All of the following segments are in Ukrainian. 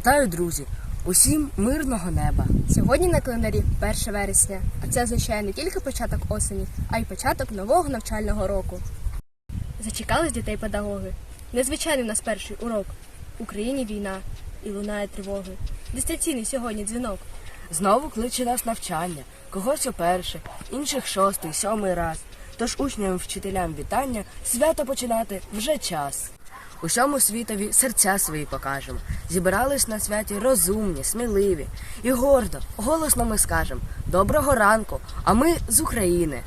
Вітаю, друзі! Усім мирного неба! Сьогодні на календарі 1 вересня, а це означає не тільки початок осені, а й початок нового навчального року. Зачекались дітей педагоги. Незвичайний у нас перший урок. В Україні війна і лунає тривоги. Дистанційний сьогодні дзвінок. Знову кличе нас навчання, когось у перший, інших шостий, сьомий раз. Тож учням, вчителям вітання, свято починати вже час. Усьому світові серця свої покажемо. Зібрались на святі розумні, сміливі. І гордо, голосно ми скажемо Доброго ранку! А ми з України.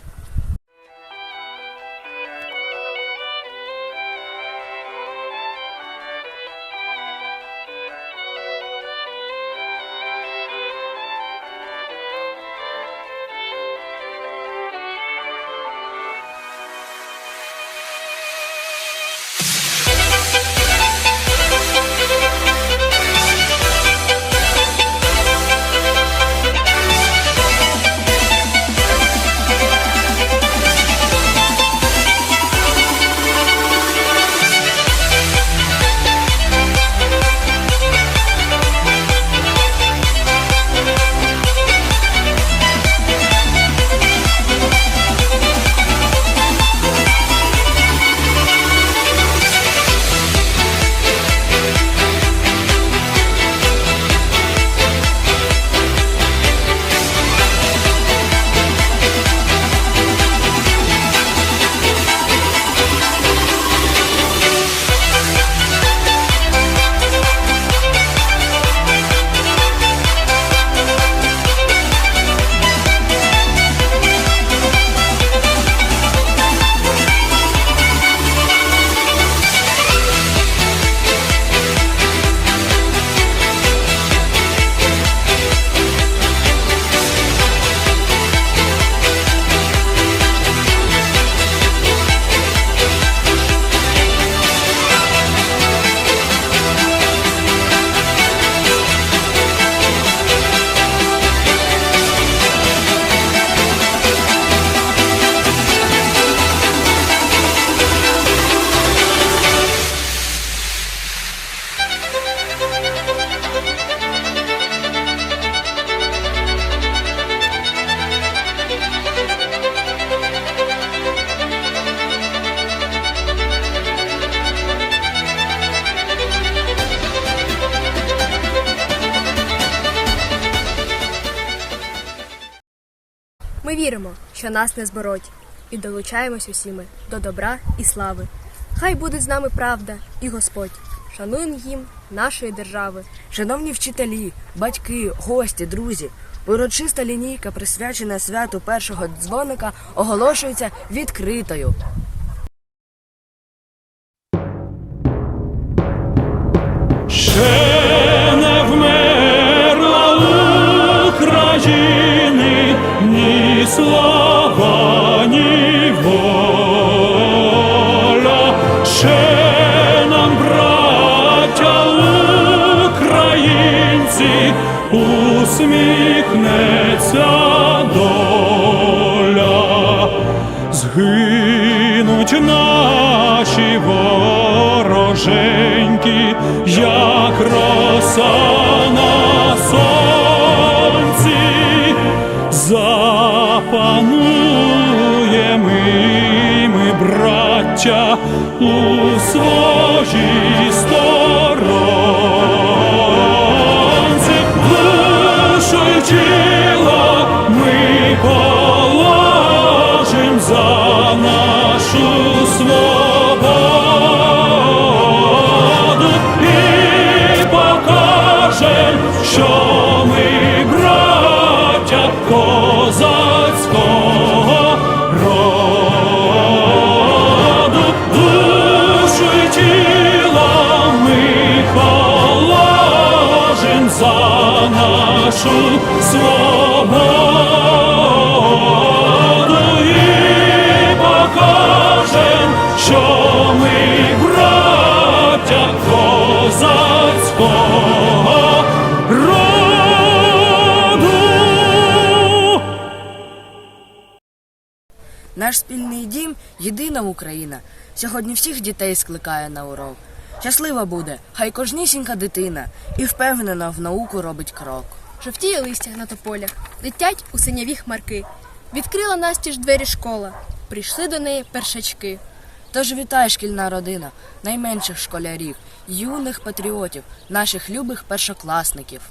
Що нас не збороть, і долучаємось усі ми до добра і слави. Хай буде з нами правда і Господь. Шануємо їм нашої держави. Шановні вчителі, батьки, гості, друзі, урочиста лінійка, присвячена святу першого дзвоника, оголошується відкритою. Ще Згинуть наші вороженьки, як роса на сонці, запануємо і ми, браття, у своїй сторонці, душу нашу свободу і покажем, що ми браття козацького роду. Наш спільний дім єдина Україна. Сьогодні всіх дітей скликає на урок. Щаслива буде, хай кожнісінька дитина і впевнена в науку робить крок. Жовтіє листя на тополях, летять у синяві хмарки. Відкрила настіж двері школа, прийшли до неї першачки. Тож вітай, шкільна родина, найменших школярів, юних патріотів, наших любих першокласників.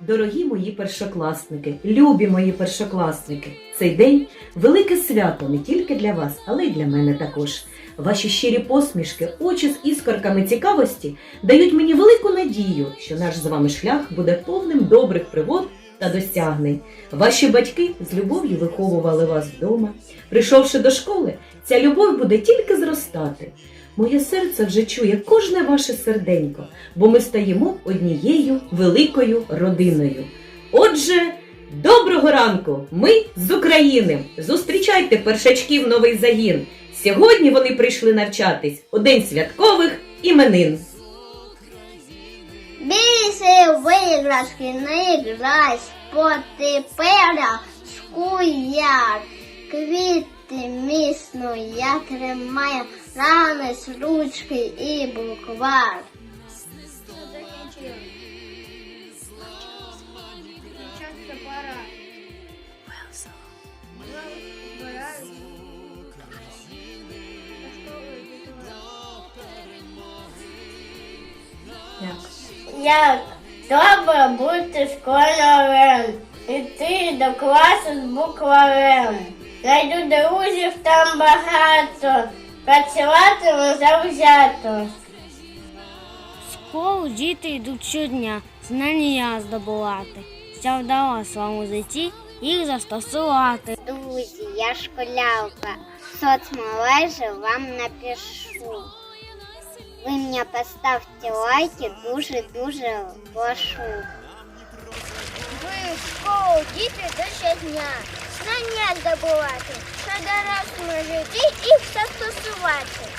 Дорогі мої першокласники, любі мої першокласники, цей день велике свято не тільки для вас, але й для мене також. Ваші щирі посмішки, очі з іскорками цікавості дають мені велику надію, що наш з вами шлях буде повним добрих пригод та досягнень. Ваші батьки з любов'ю виховували вас вдома. Прийшовши до школи, ця любов буде тільки зростати. Моє серце вже чує кожне ваше серденько, бо ми стаємо однією великою родиною. Отже, доброго ранку! Ми з України. Зустрічайте першачків новий загін. Сьогодні вони прийшли навчатись у день святкових іменин. Бійся виграшки, не грай, потепера скуяр. Квіти міцно я тримаю, ранець, ручки і буквар. Як добре бути школярем, іти до класу з букварем. Найду друзів там багато, працюватиму завзято. В школу діти йдуть щодня, знання здобувати. Ся вдалося своєму житті їх застосувати. Друзі, я школярка, соцмережі вам напишу. Ви мене поставте лайки, дуже-дуже прошу. Ви в школу діти до щодня, знання здобувати, що дорослому житті їх застосувати.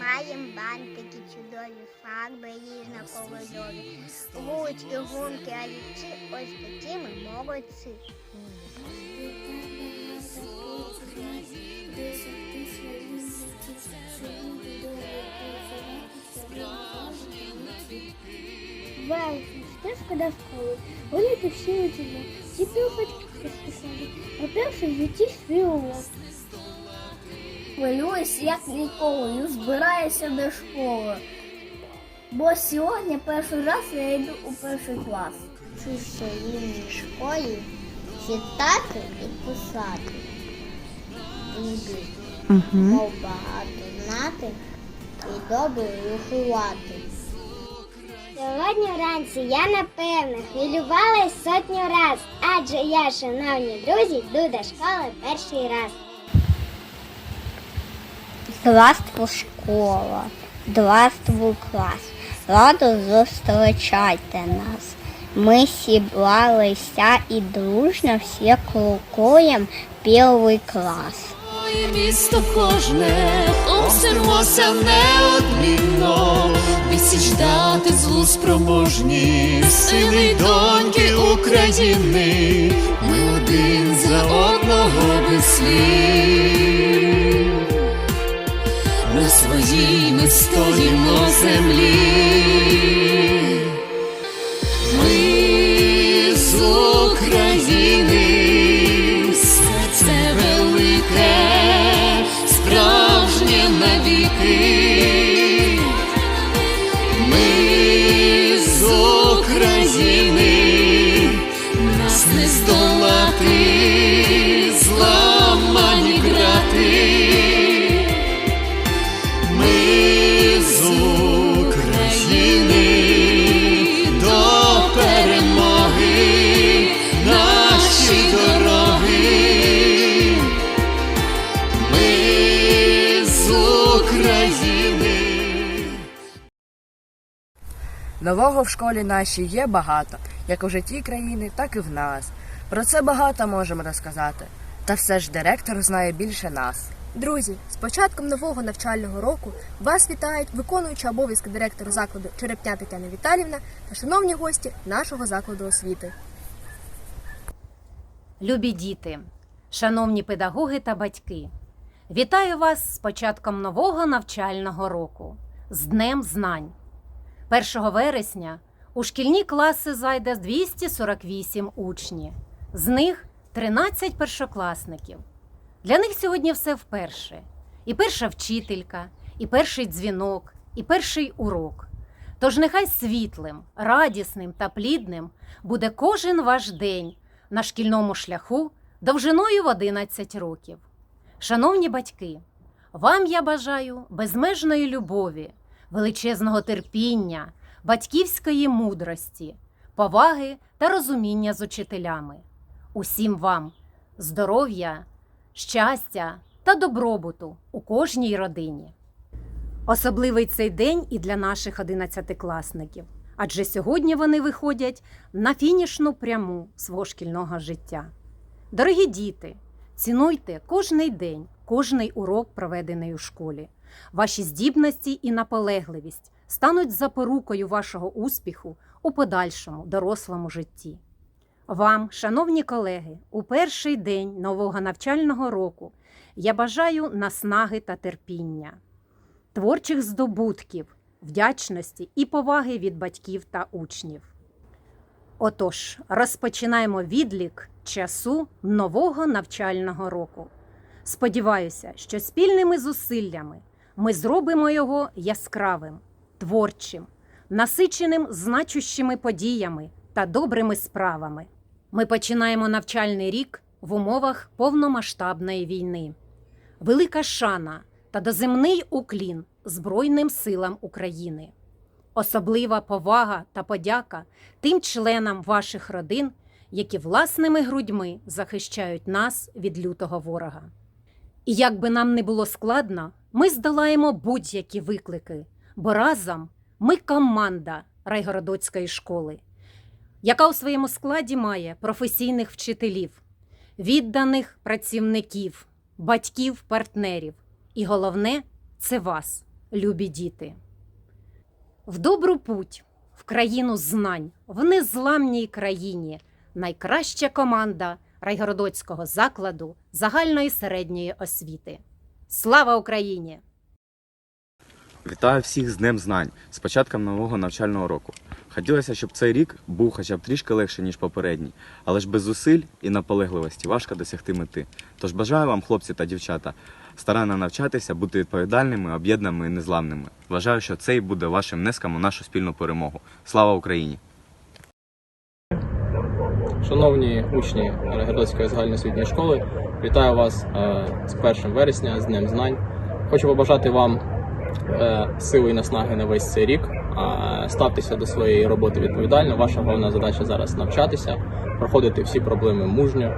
Маємо бантики чудові, фарби різнокольорові, ручки, гумки, олівці, ось такі ми молодці. Верхня стежка до школи, виліти всі учимо, діти батьки розписали, а перший в житті свій урок. Хвилююсь, як ніколи, і збираюся до школи. Бо сьогодні перший раз я йду у перший клас. Вчуся в рівній школі читати і писати. Мов багато знати і добре рахувати. Сьогодні вранці я напевно хвилювалась сотню раз, адже я, шановні друзі, йду до школи перший раз. Здравствуй, школа, здравствуй, клас. Радо зустрічайте нас. Ми зібралися і дружно всі крокуємо перший клас. Місто кожне обсервося неодмінно, відсіч дати злу спроможні, сини доньки України, ми один за одного без слів. На своїй ми стоїмо землі. Нового в школі нашій є багато, як у житті країни, так і в нас. Про це багато можемо розказати. Та все ж директор знає більше нас. Друзі, з початком нового навчального року вас вітають виконуюча обов'язки директора закладу Черепня Тетяна Віталівна та шановні гості нашого закладу освіти. Любі діти, шановні педагоги та батьки, вітаю вас з початком нового навчального року, з Днем Знань. 1 вересня у шкільні класи зайде 248 учнів, з них 13 першокласників. Для них сьогодні все вперше: і перша вчителька, і перший дзвінок, і перший урок. Тож нехай світлим, радісним та плідним буде кожен ваш день на шкільному шляху довжиною в 11 років. Шановні батьки, вам я бажаю безмежної любові, величезного терпіння, батьківської мудрості, поваги та розуміння з учителями. Усім вам здоров'я, щастя та добробуту у кожній родині. Особливий цей день і для наших одинадцятикласників, адже сьогодні вони виходять на фінішну пряму свого шкільного життя. Дорогі діти, цінуйте кожний день, кожний урок, проведений у школі. Ваші здібності і наполегливість стануть запорукою вашого успіху у подальшому дорослому житті. Вам, шановні колеги, у перший день нового навчального року я бажаю наснаги та терпіння творчих здобутків, вдячності і поваги від батьків та учнів. Отож, розпочинаємо відлік часу нового навчального року. Сподіваюся, що спільними зусиллями ми зробимо його яскравим, творчим, насиченим значущими подіями та добрими справами. Ми починаємо навчальний рік в умовах повномасштабної війни. Велика шана та доземний уклін Збройним силам України. Особлива повага та подяка тим членам ваших родин, які власними грудьми захищають нас від лютого ворога. І як би нам не було складно, ми здолаємо будь-які виклики, бо разом ми команда Райгородоцької школи, яка у своєму складі має професійних вчителів, відданих працівників, батьків, партнерів. І головне це вас, любі діти. В добру путь, в країну знань, в незламній країні найкраща команда Райгородоцького закладу загальної середньої освіти. Слава Україні! Вітаю всіх з Днем Знань, з початком нового навчального року. Хотілося, щоб цей рік був хоча б трішки легше, ніж попередній, але ж без зусиль і наполегливості важко досягти мети. Тож бажаю вам, хлопці та дівчата, старанно навчатися, бути відповідальними, об'єднаними і незламними. Вважаю, що це і буде вашим внеском у нашу спільну перемогу. Слава Україні! Шановні учні Регадоцької загальноосвітньої школи, вітаю вас е, з 1 вересня, з Днем Знань. Хочу побажати вам е, сили і наснаги на весь цей рік, ставтеся до своєї роботи відповідально. Ваша головна задача зараз навчатися, проходити всі проблеми мужньо.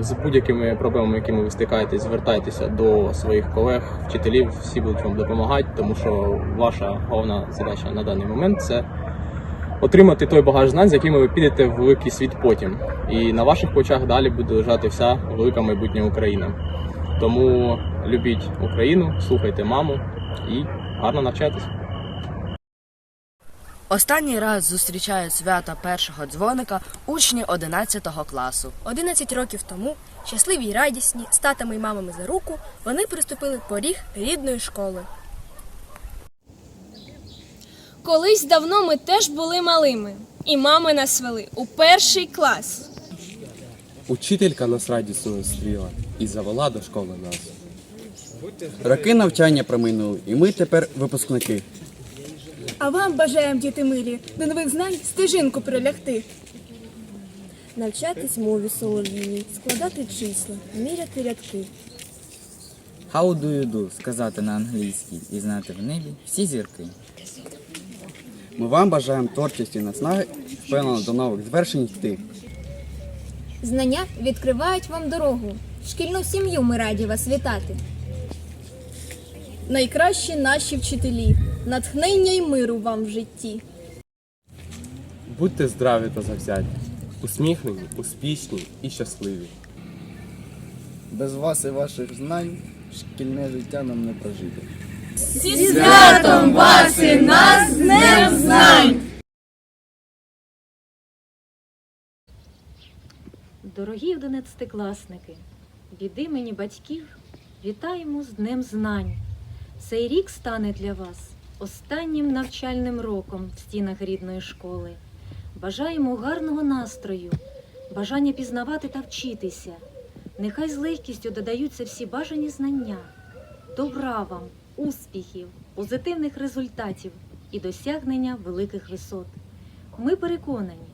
З будь-якими проблемами, якими ви стикаєтесь, звертайтеся до своїх колег, вчителів, всі будуть вам допомагати, тому що ваша головна задача на даний момент це отримати той багаж знань, з якими ви підете в великий світ потім. І на ваших плечах далі буде лежати вся велика майбутня Україна. Тому любіть Україну, слухайте маму і гарно навчайтесь. Останній раз зустрічають свята першого дзвоника учні 11 класу. 11 років тому, щасливі й радісні, з татами й мамами за руку, вони приступили поріг рідної школи. Колись давно ми теж були малими, і мами нас вели у перший клас. Учителька нас радісно зустріла і завела до школи нас. Роки навчання проминули, і ми тепер випускники. А вам бажаємо, діти милі, до нових знань стежинку пролягти. Навчатись мові солов'їній, складати числа, міряти рядки. How do you do? сказати на англійській і знати в небі всі зірки. Ми вам бажаємо творчості і наснаги, впевнено до нових звершень йти. Знання відкривають вам дорогу. Шкільну сім'ю ми раді вас вітати. Найкращі наші вчителі, натхнення й миру вам в житті. Будьте здраві та завзяті, усміхнені, успішні і щасливі. Без вас і ваших знань шкільне життя нам не прожити. Зі святом вас і нас Днем Знань! Дорогі одинадцятикласники, від імені батьків вітаємо з Днем Знань. Цей рік стане для вас останнім навчальним роком в стінах рідної школи. Бажаємо гарного настрою, бажання пізнавати та вчитися. Нехай з легкістю додаються всі бажані знання, добра вам, успіхів, позитивних результатів і досягнення великих висот. Ми переконані,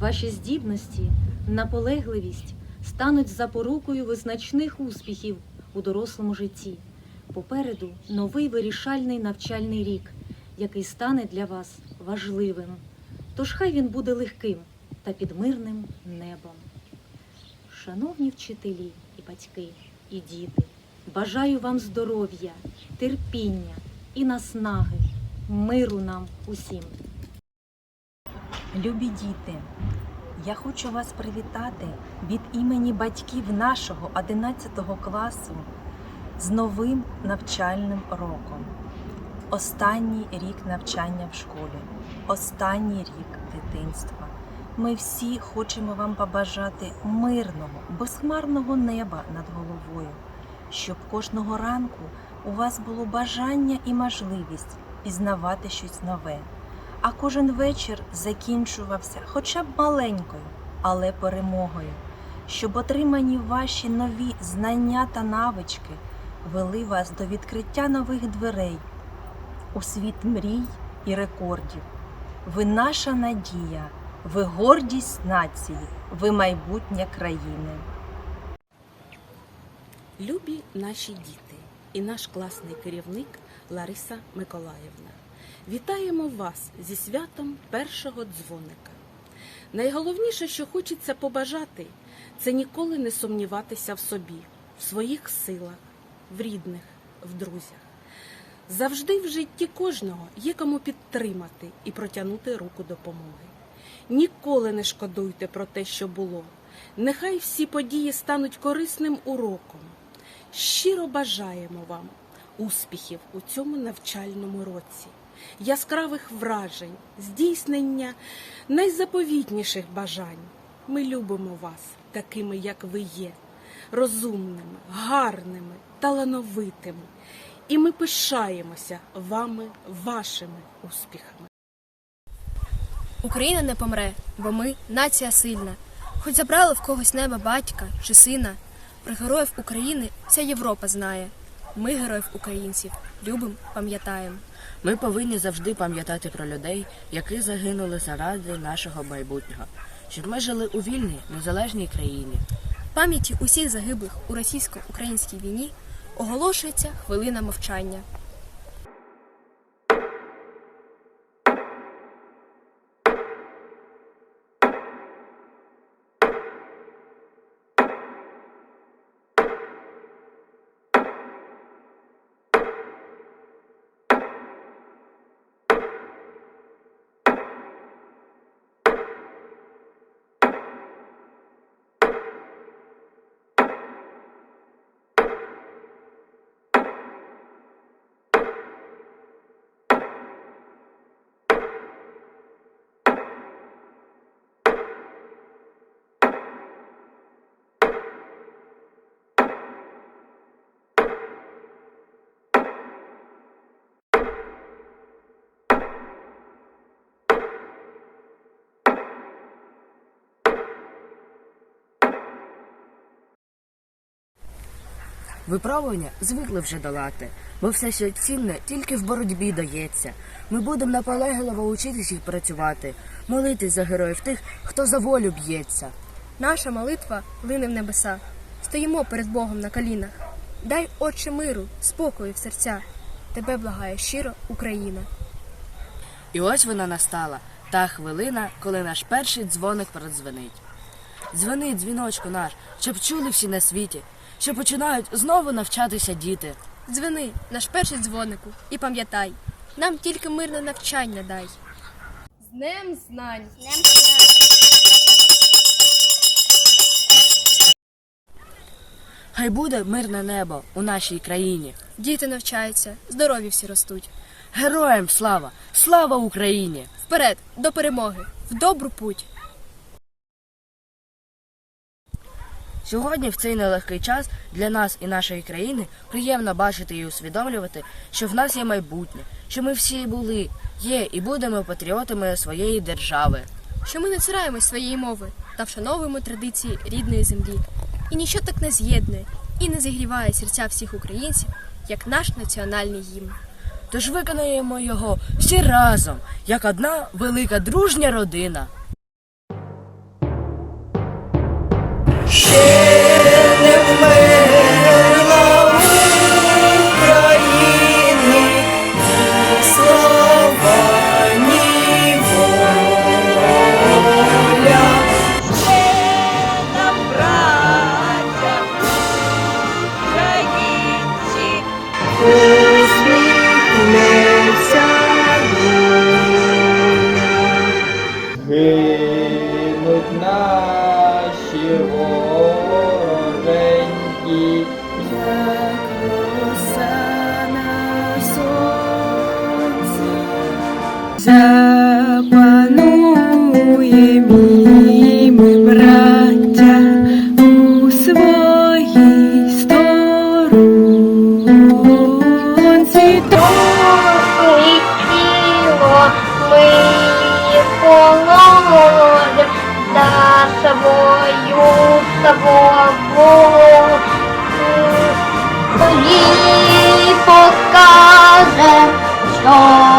ваші здібності, наполегливість стануть запорукою визначних успіхів у дорослому житті. Попереду новий вирішальний навчальний рік, який стане для вас важливим. Тож хай він буде легким та під мирним небом. Шановні вчителі і батьки, і діти, бажаю вам здоров'я, терпіння і наснаги, миру нам усім. Любі діти, я хочу вас привітати від імені батьків нашого 11 класу з новим навчальним роком. Останній рік навчання в школі, останній рік дитинства. Ми всі хочемо вам побажати мирного, безхмарного неба над головою, щоб кожного ранку у вас було бажання і можливість пізнавати щось нове а кожен вечір закінчувався хоча б маленькою, але перемогою, щоб отримані ваші нові знання та навички вели вас до відкриття нових дверей у світ мрій і рекордів. Ви наша надія, ви гордість нації, ви майбутнє країни. Любі наші діти і наш класний керівник Лариса Миколаївна. Вітаємо вас зі святом першого дзвоника. Найголовніше, що хочеться побажати, це ніколи не сумніватися в собі, в своїх силах, в рідних, в друзях. Завжди в житті кожного є кому підтримати і протягнути руку допомоги. Ніколи не шкодуйте про те, що було. Нехай всі події стануть корисним уроком. Щиро бажаємо вам успіхів у цьому навчальному році, яскравих вражень, здійснення найзаповітніших бажань. Ми любимо вас такими, як ви є, розумними, гарними, талановитими. І ми пишаємося вами, вашими успіхами. Україна не помре, бо ми нація сильна. Хоч забрали в когось неба батька чи сина. Про героїв України вся Європа знає. Ми героїв українців любим, пам'ятаємо. Ми повинні завжди пам'ятати про людей, які загинули заради нашого майбутнього, щоб ми жили у вільній, незалежній країні. Пам'яті усіх загиблих у російсько-українській війні оголошується хвилина мовчання. Випробування звикли вже долати, бо все, що цінне, тільки в боротьбі дається. Ми будемо наполегливо учитись і працювати, молитись за героїв тих, хто за волю б'ється. Наша молитва лине в небеса. Стоїмо перед Богом на колінах. Дай, Отче миру, спокою в серця. Тебе благає щиро Україна. І ось вона настала, та хвилина, коли наш перший дзвоник продзвенить. Дзвони, дзвіночку наш, щоб чули всі на світі, що починають знову навчатися діти. Дзвени, наш перший дзвонику, і пам'ятай, нам тільки мирне навчання дай. З Днем знань! З Днем знань! Хай буде мирне небо у нашій країні. Діти навчаються, здорові всі ростуть. Героям слава! Слава Україні! Вперед, до перемоги, в добру путь. Сьогодні, в цей нелегкий час, для нас і нашої країни приємно бачити і усвідомлювати, що в нас є майбутнє, що ми всі були, є і будемо патріотами своєї держави. Що ми не цураємось своєї мови та вшановуємо традиції рідної землі. І ніщо так не з'єднує і не зігріває серця всіх українців, як наш національний гімн. Тож виконаємо його всі разом, як одна велика дружня родина. Гинуть Oh.